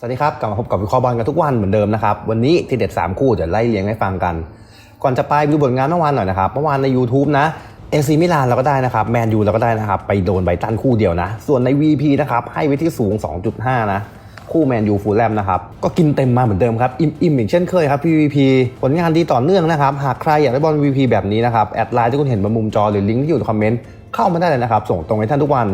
สวัสดีครับ กลับมาพบกับวิเคราะห์บอลกันทุกวันเหมือนเดิมนะครับ วันนี้ทีเด็ด 3 คู่เดี๋ยวไล่เรียงให้ฟังกัน ก่อนจะไปดูผลงานเมื่อวานหน่อยนะครับ เมื่อวานใน YouTube นะเอซีมิลานเราก็ได้นะครับแมนยูเราก็ได้นะครับ ไปโดนไบตันคู่เดียวนะ ส่วนใน VP นะครับ ให้ไว้ที่สูง 2.5 นะ คู่แมนยูฟูลแลมนะครับ ก็กินเต็มมาเหมือนเดิมครับ อิ่มอิ่มอย่างเช่นเคยครับ PVP ผลงานดีต่อเนื่องนะครับ หากใครอยากได้บอล VP แบบนี้นะครับแอดไลน์ที่คุณเห็นบนมุมจอหรือลิงก์ที่อยู่ในคอมเมนต์เข้ามาได้เลยนะครับส่งตรงให้ท่านทุกวัน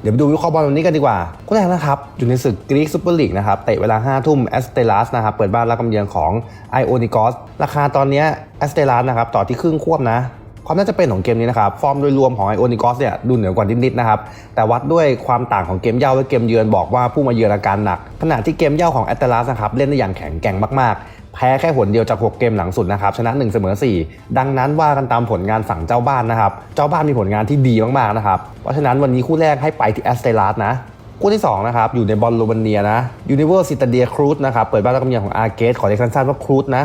เดี๋ยวไปดูวิเคราะห์บอลวันนี้กันดีกว่าคู่แรกนะครับอยู่ในศึกกรีกซูเปอร์ลีกนะครับเตะเวลา 5 ทุ่มแอสเตลัสนะครับเปิดบ้านรับกำเยือนของไอโอนิกอสราคาตอนนี้แอสเตลัสนะครับต่อที่ครึ่งควบนะ ความน่าจะเป็นของเกมนี้นะครับ ฟอร์มโดยรวมของไอโอนิกอสเนี่ยดูเหนือกว่านิดๆนะครับ แต่วัดด้วยความต่างของเกมเย่าและเกมเยือนบอกว่าผู้มาเยือนอาการหนัก ขณะที่เกมเย่าของแอตเลสนะครับเล่นได้อย่างแข็งแกร่งมากๆ แพ้แค่หนเดียวจาก 6 เกมหลังสุดนะครับ ชนะ 1 เสมอ 4 ดังนั้นว่ากันตามผลงานฝั่งเจ้าบ้านนะครับ เจ้าบ้านมีผลงานที่ดีมากๆนะครับ เพราะฉะนั้นวันนี้คู่แรกให้ไปที่แอสเตลัสนะคู่ที่2นะครับอยู่ในบอลโรมาเนียนะยูนิเวอร์ซิตาเดียครูดนะครับเปิดบ้านรับกำเนิดของอาร์เกสขอเรียกสั้นๆว่าครูดนะ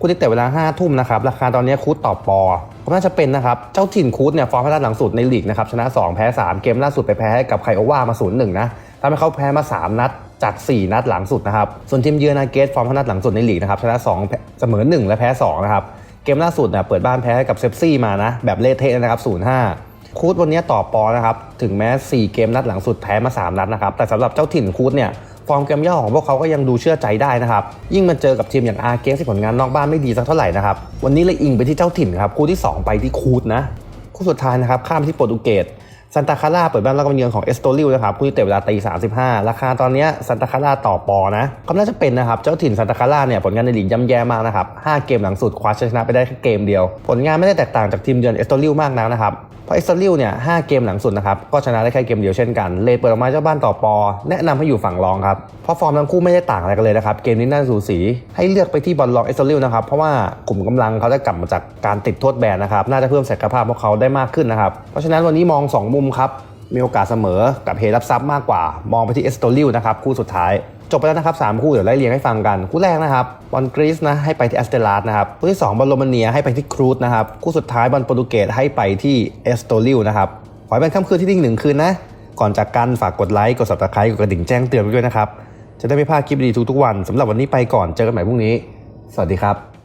คู่ที่เตะเวลา5ทุ่มนะครับราคาตอนนี้คูดต่อปอก็น่าจะเป็นนะครับ เจ้าถิ่นคูดเนี่ยฟอร์มพัฒนหลังสุดในลีกนะครับชนะ 2 แพ้ 3 เกมล่าสุดไปแพ้ให้กับไคโอวามา0ูนย์หนะทำให้เขาแพ้มา 3 นัดจาก 4 นัดหลังสุดนะครับส่วนทีมเยือนอาเกสฟอร์มพัฒนหลังสุดในลีกนะครับชนะ2เสมอ1และแพ้2นะครับเกมล่าสุดเนี่ยเปิดบ้านแพ้ให้กับเซฟซี่มานะแบบเละเทะนะครับ0-5 คูดวันนี้ต่อปอนะครับ ถึงแม้ 4 เกมนัดหลังสุดแพ้มา 3 นัดนะครับ แต่สำหรับเจ้าถิ่นคูดเนี่ยฟอร์มเกมย่อของพวกเขาก็ยังดูเชื่อใจได้นะครับ ยิ่งมันเจอกับทีมอย่างอาร์เกสที่ผลงานนอกบ้านไม่ดีสักเท่าไหร่นะครับ วันนี้เลยอิงไปที่เจ้าถิ่นครับ คู่ที่ 2 ไปที่คูดนะ คู่สุดท้ายนะครับข้ามไปที่โปรตุเกส ซันตาคาร่าเปิดบ้านรับกำเยือนของเอสโตริลนะครับคู่เตะเวลาตี35ราคาตอนนี้ซันตาคาร่าต่อปอนะก็น่าจะเป็นนะครับเจ้าถิ่นซันตาคาร่าเนี่ยผลงานในลีกย่ำแย่มากนะครับ5เกมหลังสุดคว้าชนะไปได้แค่เกมเดียว ผลงานไม่ได้แตกต่างจากทีมเยือนเอสโตริลมากนักนะครับเพราะเอ็กซ์ลิวเนี่ยห้าเกมหลังสุดนะครับก็ชนะได้แค่เกมเดียวเช่นกันเลยเปิดออกมาเจ้าบ้านต่อปอ แนะนำให้อยู่ฝั่งรองครับเพราะฟอร์มทั้งคู่ไม่ได้ต่างอะไรกันเลยนะครับเกมนี้น่าสูสีให้เลือกไปที่บอลลองเอ็กซ์ลิวนะครับเพราะว่ากลุ่มกำลังเขาจะกลับมาจากการติดโทษแบนนะครับน่าจะเพิ่มศักยภาพพวกเขาได้มากขึ้นนะครับเพราะฉะนั้นวันนี้มอง2มุมครับมีโอกาสเสมอกับเฮรับซับมากกว่า มองไปที่เอสโตลิวนะครับคู่สุดท้าย จบไปแล้วนะครับ 3 คู่เดี๋ยวไล่เรียงให้ฟังกัน คู่แรกนะครับบอลกรีซนะให้ไปที่แอสเตลาสนะครับคู่ที่2บอลโรมาเนียให้ไปที่ครูดนะครับคู่สุดท้ายบอลโปรตุเกสให้ไปที่เอสโตลิวนะครับขอให้เป็นค่ำคืนที่ดิ่งหนึ่งคืนนะก่อนจากกันฝากกดไลค์กด subscribe กดกระดิ่งแจ้งเตือนไว้ด้วยนะครับจะได้ไม่พลาดคลิปดีทุกๆวันสำหรับวันนี้ไปก่อนเจอกันใหม่พรุ่งนี้ สวัสดีครับ